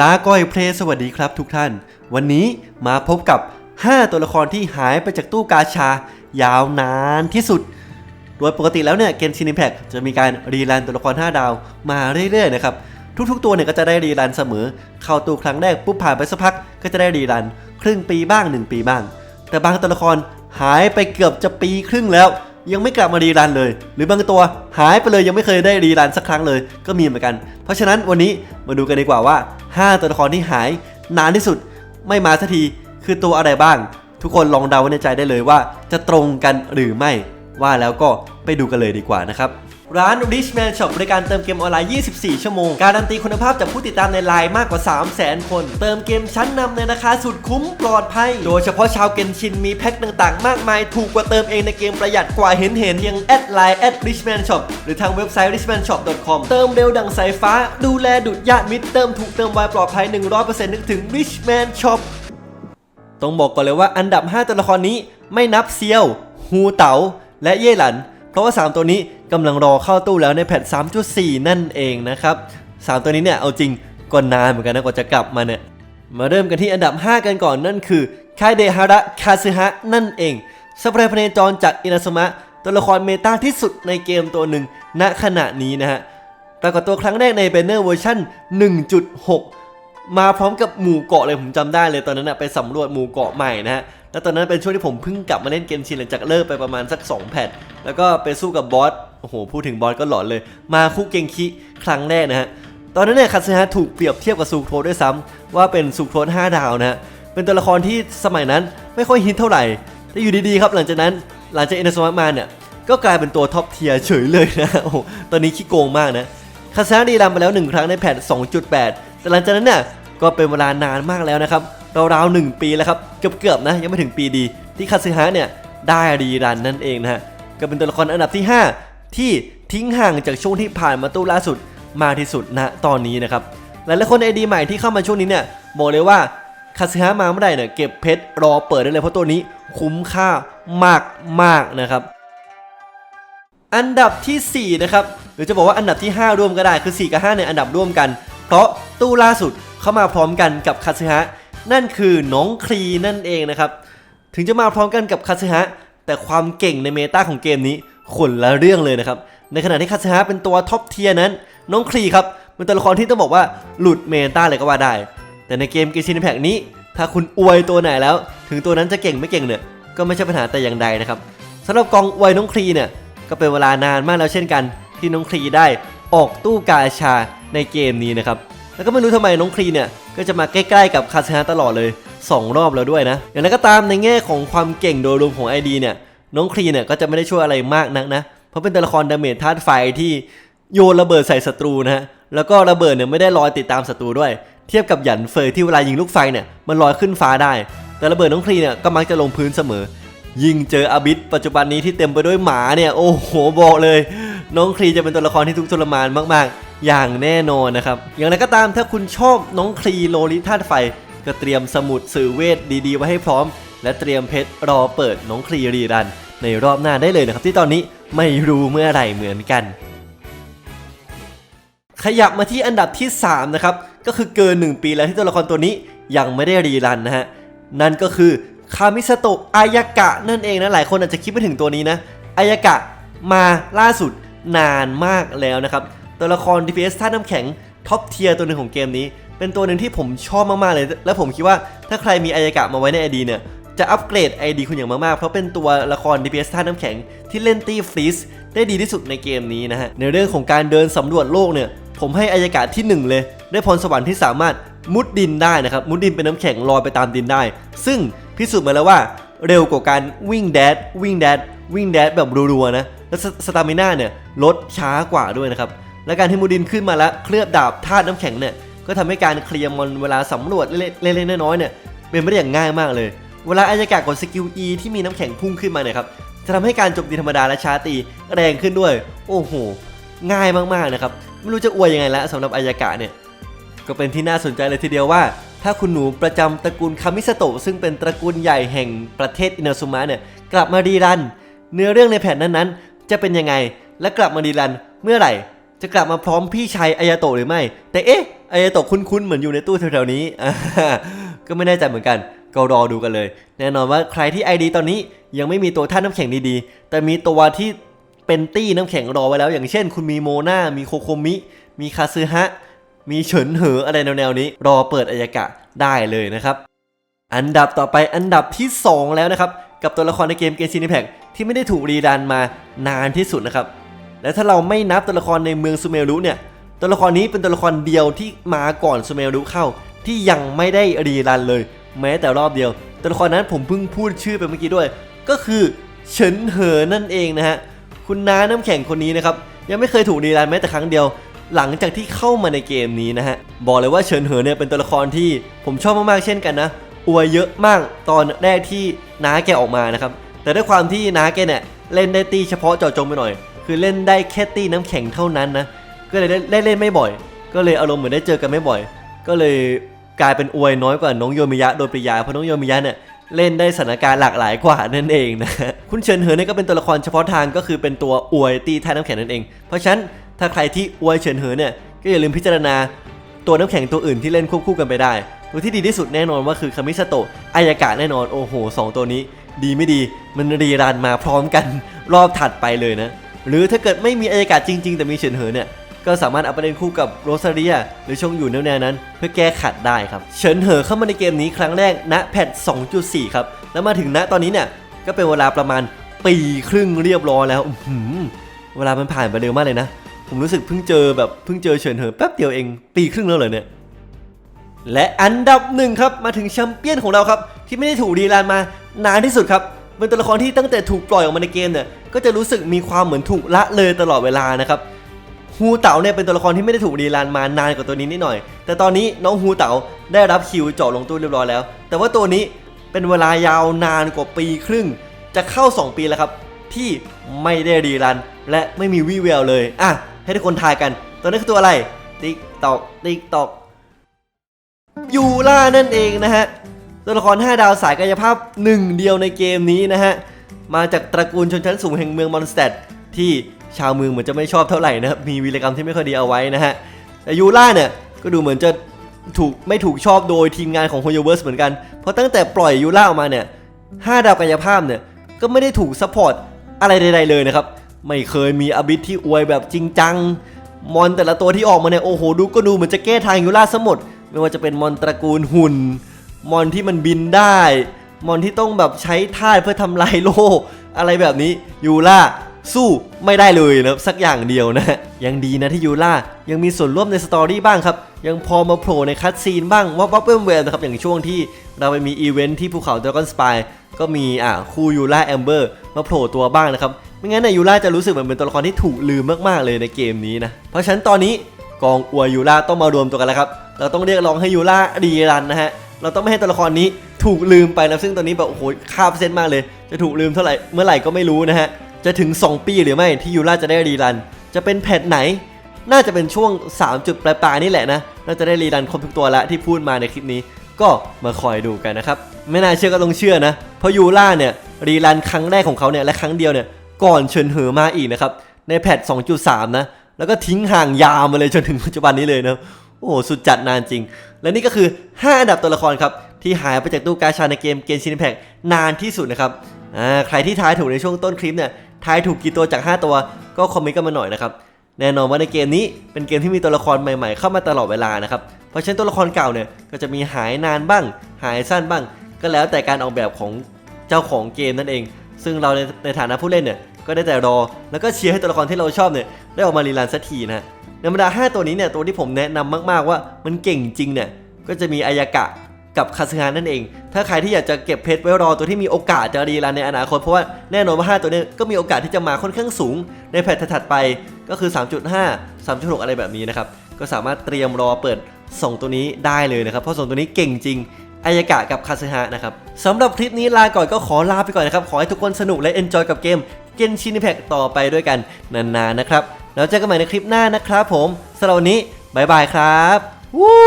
ลาก้อยเพลสวัสดีครับทุกท่าน วันนี้มาพบกับ 5 ตัวละครที่หายไปจากตู้กาชา ยาวนานที่สุด โดยปกติแล้วเนี่ยเกมชินิแพคจะมีการรีรันตัวละคร 5 ดาวมาเรื่อยๆนะครับ ทุกๆตัวเนี่ยก็จะได้รีรันเสมอ เข้าตู้ครั้งแรกปุ๊บผ่านไปสักพักก็จะได้รีรัน ครึ่งปีบ้าง 1 ปีบ้าง แต่บางตัวละครหายไปเกือบจะปีครึ่งแล้ว ยังไม่กลับมารีรันเลย หรือบางตัวหายไปเลยยังไม่เคยได้รีรันสักครั้งเลย ก็มีเหมือนกัน เพราะฉะนั้นวันนี้มาดูกันดีกว่าว่า 5 ตัวละครที่หายนานที่สุดไม่มาสักทีคือตัวอะไรบ้าง ทุกคนลองเดาไว้ในใจได้เลยว่า จะตรงกันหรือไม่ว่าแล้วก็ไปดูกันเลยดีกว่านะครับ ร้าน Richman Shop บริการเติมเกมออนไลน์ 24 ชั่วโมง การันตีคุณภาพจากผู้ติดตามในไลน์มากกว่า 300,000 คน เติมเกมชั้นนำในราคาสุดคุ้มปลอดภัย โดยเฉพาะชาวเกนชินมีแพ็คต่างๆ มากมาย ถูกกว่าเติมเองในเกมประหยัดกว่าเห็นเห็นยังแอดไลน์แอด Richman Shop หรือทางเว็บไซต์ richmanshop.com เติมเร็วดังสายฟ้า ดูแลดุดญาติมิตรเติมถูกเติมไวปลอดภัย 100%นึกถึง Richman Shop ต้องบอกก่อนเลยว่าอันดับ 5 ตัวละครนี้ไม่นับเซียว ฮูเต๋า และเย่หลัน เพราะว่า 3 ตัวนี้กำลังรอเข้าตู้แล้วในแพท 3.4 นั่นเองนะครับ 3 ตัวนี้เนี่ยเอาจริงก็นานเหมือนกันนะกว่าจะกลับมาเนี่ย มาเริ่มกันที่อันดับ 5 กันก่อนนั่นคือคายเดฮาระคาซึฮะนั่นเองสเปรย์พเนจรจากอินาสมะตัวละครเมตาที่สุดในเกมตัวหนึ่งณขณะนี้นะฮะปรากฏตัวครั้งแรกในเบนเนอร์เวอร์ชัน1.6 มาพร้อมกับหมู่เกาะเลยผมจำได้เลยตอนนั้นนะไปสำรวจหมู่เกาะใหม่นะฮะ แล้วตอนนั้นเป็นช่วงที่ผมเพิ่งกลับมาเล่นเกมชินหลังจากเลิกไปประมาณสัก 2 แพท แล้วก็ไปสู้กับบอส โอ้โห พูดถึงบอสก็หลอนเลย มาคุเกงคิครั้งแรกนะฮะ ตอนนั้นเนี่ยคาซึฮะถูกเปรียบเทียบกับซูโครด้วยซ้ำว่าเป็นซูโคร5ดาวนะฮะ เป็นตัวละครที่สมัยนั้นไม่ค่อยฮิตเท่าไหร่ แต่อยู่ดีๆครับหลังจากนั้นหลังจากเอเนสมามาเนี่ยก็กลายเป็นตัวท็อปเทียร์เฉยเลยนะ โอ้โหตอนนี้ขี้โกงมากนะคาซาดีรันไปแล้ว 1 ครั้งในแพท2.8 แต่หลังจากนั้นเนี่ยก็เป็นเวลานานมากแล้วนะครับ ราวๆ1ปีแล้วครับ เกือบๆนะ ยังไม่ถึงปีดี ที่คาซึฮะเนี่ยได้รีรันนั่นเองนะฮะ ก็เป็นตัวละครอันดับที่ 5 ที่ทิ้งห่างจากช่วงที่ผ่านมาตู้ล่าสุดมากที่สุดณตอนนี้นะครับหลายๆคนไอดีใหม่ที่เข้ามาช่วงนี้เนี่ยบอกเลยว่าคาซึฮะมาเมื่อไหร่เนี่ยเก็บเพชรรอเปิดได้เลยเพราะตัวนี้คุ้มค่ามากมากนะครับอันดับทีสี่4 นะครับ หรือจะบอกว่าอันดับที่ 5 ร่วมก็ได้คือ 4 กับ5เนี่ยอันดับร่วมกัน เพราะตู้ล่าสุดเข้ามาพร้อมกันกับคาซึฮะนั่นคือน้องครีนั่นเองนะครับ ถึงจะมาพร้อมกันกับคาซึฮะ แต่ความเก่งในเมตาของเกมนี้คนละเรื่องเลยนะครับ ในขณะที่คาซึฮะเป็นตัวท็อปเทียร์นั้น น้องครีครับเป็นตัวละครที่ต้องบอกว่าหลุดเมตาเลยก็ว่าได้ แต่ในเกมกมชินแพกนี้ ถ้าคุณอวยตัวไหนแล้ว ถึงตัวนั้นจะเก่งไม่เก่งเนี่ยก็ไม่ใช่ปัญหาแต่อย่างใดนะครับสำหรับกองอวยน้องครีเนี่ยก็เป็นเวลานานมากแล้วเช่นกัน ที่น้องครีได้ออกตู้กาชาในเกมนี้นะครับ แล้วก็ไม่รู้ทำไมน้องครีเนี่ยก็จะมาใกล้ๆกับคาสฮาตลอดเลย 2 รอบแล้วด้วยนะ อย่างไรก็ตามในแง่ของความเก่งโดยรวมของ ID เนี่ยน้องครีเนี่ยก็จะไม่ได้ช่วยอะไรมากนักนะ เพราะเป็นตัวละครดาเมจธาตุไฟที่โยนระเบิดใส่ศัตรูนะฮะแล้วก็ระเบิดเนี่ยไม่ได้ลอยติดตามศัตรูด้วย เทียบกับหยันเฟยที่เวลายิงลูกไฟเนี่ยมันลอยขึ้นฟ้าได้ แต่ระเบิดน้องครีเนี่ยก็มักจะลงพื้นเสมอ ยิ่งเจออาบิสปัจจุบันนี้ที่เต็มไปด้วยหมาเนี่ยโอ้โหบอกเลย น้องครีจะเป็นตัวละครที่ทุกข์ทรมานมากๆ อย่างแน่นอนนะครับ อย่างไรก็ตามถ้าคุณชอบน้องครีโลลิธาตุไฟ ก็เตรียมสมุดสื่อเวทดีๆ ไว้ให้พร้อม และเตรียมเพชรรอเปิดน้องครีรีรัน ในรอบหน้าได้เลยนะครับ ที่ตอนนี้ไม่รู้เมื่อไหร่เหมือนกัน ขยับมาที่อันดับที่ 3 นะครับ ก็คือเกิน 1 ปีแล้วที่ตัวละครตัวนี้ยังไม่ได้รีรันนะฮะนั่นก็คือคามิสโตะอายากะนั่นเองนะหลายคนอาจจะคิดไม่ถึงตัวนี้นะอายากะมาล่าสุดนานมากแล้วนะครับ ตัวละคร DPS ท่าตุน้ำแข็งท็อปเทียร์ตัวหนึ่งของเกมนี้ เป็นตัวหนึ่งที่ผมชอบมากๆเลย และผมคิดว่าถ้าใครมีอายากะมาไว้ใน ID เนี่ยจะอัปเกรด ID คุณอย่างมากๆ เพราะเป็นตัวละคร DPS ท่าตุน้ำแข็งที่เล่นตีฟรีสได้ดีที่สุดในเกมนี้นะฮะ ในเรื่องของการเดินสำรวจโลกเนี่ย ผมให้อายากาศที่ 1 เลย ได้พรสวรรค์ที่สามารถมุดดินได้นะครับ มุดดินเป็นน้ำแข็งลอยไปตามดินได้ ซึ่งพิสูจน์มาแล้วว่าเร็วกว่าการวิ่งแดดวิ่งแดดวิ่งแดดแบบรัวๆนะ และสสตามิน่าเนี่ยลดช้ากว่าด้วยนะครับ และการที่มุดดินขึ้นมาแล้วเคลือบดาบธาตุน้ำแข็งเนี่ยก็ทำให้การเคลียร์มอนเวลาสำรวจเล็กๆน้อยๆเนี่ยเป็นไปได้อย่างง่ายมากเลย เวลาอายากาศกดสกิล E ที่มีน้ำแข็งพุ่งขึ้นมาเนี่ยครับจะทำให้การจมตีธรรมดาและชาตีแรงขึ้นด้วย โอ้โห ง่ายมากๆนะครับ ไม่รู้จะอวยยังไงแล้วสำหรับอายากะเนี่ยก็เป็นที่น่าสนใจเลยทีเดียวว่า ถ้าคุณหนูประจำตระกูลคามิสโตะซึ่งเป็นตระกูลใหญ่แห่งประเทศอินาซุมะเนี่ยกลับมารีรัน เนื้อเรื่องในแผ่นนั้นๆ จะเป็นยังไงและกลับมารีรันเมื่อไหร่ จะกลับมาพร้อมพี่ชายอายาโตะหรือไม่ แต่เอ๊ะไอ้ตกคุ้นๆเหมือนอยู่ในตู้แถวๆนี้ก็ไม่แน่ใจเหมือนกันก็รอดูกันเลย แน่นอนว่าใครที่ ID ตอนนี้ยังไม่มีตัวท่าน้ำแข็งดีๆ แต่มีตัวที่เป็นตี้น้ำแข็งรอไว้แล้ว อย่างเช่น คุณมีโมนามีโคโคมิ มีคาซึฮะ มีเฉินเหออะไรแนวๆนี้ รอเปิดอายากะได้เลยนะครับ อันดับต่อไปอันดับที่ 2 แล้วนะครับ กับตัวละครในเกมเกมซีนิแพคที่ไม่ได้ถูกรีดันมานานที่สุดนะครับ และถ้าเราไม่นับตัวละครในเมืองซูเมรุเนี่ยตัวละครนี้เป็นตัวละครเดียวที่มาก่อนซูเมรุเข้า ที่ยังไม่ได้รีรันเลย แม้แต่รอบเดียว ตัวละครนั้นผมเพิ่งพูดชื่อไปเมื่อกี้ด้วย ก็คือเฉินเหอนั่นเองนะฮะคุณน้าน้ำแข็งคนนี้นะครับยังไม่เคยถูกรีรันแม้แต่ครั้งเดียว หลังจากที่เข้ามาในเกมนี้นะฮะบอกเลยว่าเฉินเหอเนี่ยเป็นตัวละครที่ผมชอบมากๆเช่นกันนะอวยเยอะมากตอนแรกที่น้าแกออกมานะครับแต่ด้วยความที่น้าแกเนี่ยเล่นได้ตีเฉพาะเจาะจงไปหน่อย คือเล่นได้แค่ตีน้ำแข็งเท่านั้นนะ ก็เลยได้เล่นไม่บ่อย ก็เลยอารมณ์เหมือนได้เจอกันไม่บ่อย ก็เลยกลายเป็นอวยน้อยกว่าน้องโยมิยะโดยปริยายเพราะน้องโยมิยะเนี่ยเล่นได้สถานการณ์หลากหลายกว่านั่นเองนะ คุณเฉินเหอเนี่ยก็เป็นตัวละครเฉพาะทางก็คือเป็นตัวอวยตีท่าน้ำแข็งนั่นเอง เพราะฉะนั้นถ้าใครที่อวยเฉินเหอเนี่ยก็อย่าลืมพิจารณาตัวน้ำแข็งตัวอื่นที่เล่นควบคู่กันไปได้ ตัวที่ดีที่สุดแน่นอนว่าคือคามิสโตะอายากะแน่นอนโอ้โหสองตัวนี้ ดีไม่ดีมันรีรันมาพร้อมกันรอบถัดไปเลยนะ หรือถ้าเกิดไม่มีอายากะจริง ๆ แต่มีเฉินเหอเนี่ยก็สามารถเอาไปเล่นคู่กับโรซาเรียหรือชงอยู่แนวๆนั้น เพื่อแก้ขัดได้ครับ เฉินเหอเข้ามาในเกมนี้ครั้งแรกณแพท2.4 ครับ แล้วมาถึงณตอนนี้เนี่ย ก็เป็นเวลาประมาณปีครึ่งเรียบร้อยแล้วเวลามันผ่านไปเร็วมากเลยนะ ผมรู้สึกเพิ่งเจอแบบเพิ่งเจอเฉินเหอแป๊บเดียวเองปีครึ่งแล้วเหรอเนี่ยและอันดับหนึ่งครับมาถึงแชมเปี้ยนของเราครับ ที่ไม่ได้ถูกรีรันมานานที่สุดครับ เป็นตัวละครที่ตั้งแต่ถูกปล่อยออกมาในเกมเนี่ยก็จะรู้สึกมีความเหมือนถูกละเลยตลอดเวลานะครับฮูเต๋าเนี่ยเป็นตัวละครที่ไม่ได้ถูกรีรันมานานกว่าตัวนี้นิดหน่อย แต่ตอนนี้น้องฮูเต๋าได้รับคิวเจาะลงตู้เรียบร้อยแล้ว แต่ว่าตัวนี้เป็นเวลายาวนานกว่าปีครึ่ง จะเข้า 2 ปีแล้วครับ ที่ไม่ได้รีรัน และไม่มีวี่แววเลยอะให้ทุกคนทายกัน ตัวนี้คือตัวอะไรติ๊กตอกติ๊กตอกยูล่านั่นเองนะฮะ ตัวละคร 5 ดาวสายกายภาพหนึ่งเดียวในเกมนี้นะฮะ มาจากตระกูลชนชั้นสูงแห่งเมืองมอนสเตดที่ชาวเมืองเหมือนจะไม่ชอบเท่าไหร่นะครับมีวีรกรรมที่ไม่ค่อยดีเอาไว้นะฮะแต่ยูล่าเนี่ยก็ดูเหมือนจะถูกไม่ถูกชอบโดยทีมงานของ h o y o v e r s e เหมือนกัน เพราะตั้งแต่ปล่อยยูล่าออกมาเนี่ย5ดาวกายภาพเนี่ยก็ไม่ได้ถูกซัพพอร์ตอะไรใดๆเลยนะครับ ไม่เคยมีอบิทที่อวยแบบจริงจัง มอนแต่ละตัวที่ออกมาเนี่ยโอ้โหดูก็ดูเหมือนจะแก้ทางยูล่าซะหมด ไม่ว่าจะเป็นมอนตระกูลหุ่น มอนที่มันบินได้ มอนที่ต้องแบบใช้ท่าตุเพื่อทำลายโลกอะไรแบบนี้ยูล่าสู้ไม่ได้เลยนะครับสักอย่างเดียวนะยังดีนะที่ยูล่ายังมีส่วนร่วมในสตอรี่บ้างครับ ยังพอมาโผล่ในคัตซีนบ้างวับวับเวมเวมนะครับอย่างช่วงที่เราไปมีอีเวนท์ที่ภูเขาดราก้อนสปายก็มีอะคู่ยูล่าแอมเบอร์มาโผล่ตัวบ้างนะครับไม่งั้นเนี่ยยูล่าจะรู้สึกเหมือนเป็นตัวละครที่ถูกลืมมากๆเลยในเกมนี้นะเพราะฉะนั้นตอนนี้กองอวยยูล่าต้องมารวมตัวกันแล้วครับเราต้องเรียกร้องให้ยูล่ารีรันนะฮะ เราต้องไม่ให้ตัวละครนี้ถูกลืมไปนะซึ่งตอนนี้แบบโอ้โหค่าเปอร์เซ็นต์มากเลย จะถูกลืมเท่าไหร่เมื่อไหร่ก็ไม่รู้นะฮะ จะถึง 2 ปีหรือไม่ที่ยูล่าจะได้รีรัน จะเป็นแพทไหน น่าจะเป็นช่วง 3 จุดปลายๆนี่แหละนะน่าจะได้รีรันครบทุกตัวแล้วที่พูดมาในคลิปนี้ ก็มาคอยดูกันนะครับไม่น่าเชื่อก็ต้องเชื่อนะ เพราะยูล่าเนี่ยรีรันครั้งแรกของเขาเนี่ยและครั้งเดียวเนี่ยก่อนเฉินเหอมาอีกนะครับในแพท2.3นะแล้วก็ทิ้งห่างยาวมาเลยจนถึงปัจจุบันนี้เลยนะ โอ้โหสุดจัดนานจริง และนี่ก็คือ 5 อันดับตัวละครครับ ที่หายไปจากตู้กาชาในเกมเกมชินแพกนานที่สุดนะครับอ่าใครที่ทายถูกในช่วงต้นคลิปเนี่ยทายถูกกี่ตัวจาก 5 ตัวก็คอมเมนต์กันมาหน่อยนะครับแน่นอนว่าในเกมนี้เป็นเกมที่มีตัวละครใหม่ๆ เข้ามาตลอดเวลานะครับเพราะฉะนั้นตัวละครเก่าเนี่ยก็จะมีหายนานบ้าง หายสั้นบ้าง ก็แล้วแต่การออกแบบของเจ้าของเกมนั่นเอง ซึ่งเราในในฐานะผู้เล่นเนี่ยก็ได้แต่รอ แล้วก็เชียร์ให้ตัวละครที่เราชอบเนี่ยได้ออกมารีลันสักทีนะ ในบรรดา 5 ตัวนี้เนี่ยตัวที่ผมแนะนำมากๆว่ามันเก่งจริงเนี่ยก็จะมีอายากะกับคาสึฮานั่นเอง ถ้าใครที่อยากจะเก็บเพชรไว้รอตัวที่มีโอกาสจะรีรันในอนาคต เพราะว่าแน่นอนว่า 5 ตัวนี้ก็มีโอกาสที่จะมาค่อนข้างสูง ในแพทถัดไปก็คือ 3.5 3.6 อะไรแบบนี้นะครับ ก็สามารถเตรียมรอเปิด 2 ตัวนี้ได้เลยนะครับ เพราะสองตัวนี้เก่งจริงอายากะกับคาซึฮะนะครับสำหรับคลิปนี้ลาก่อนก็ขอลาไปก่อนนะครับ ขอให้ทุกคนสนุกและเอนจอยกับเกมเกนชิน p แพ t ต่อไปด้วยกันนานๆนะครับ แล้วเจอกันใหม่ในคลิปหน้านะครับผมสำหรับวันนี้บายบายครับวู้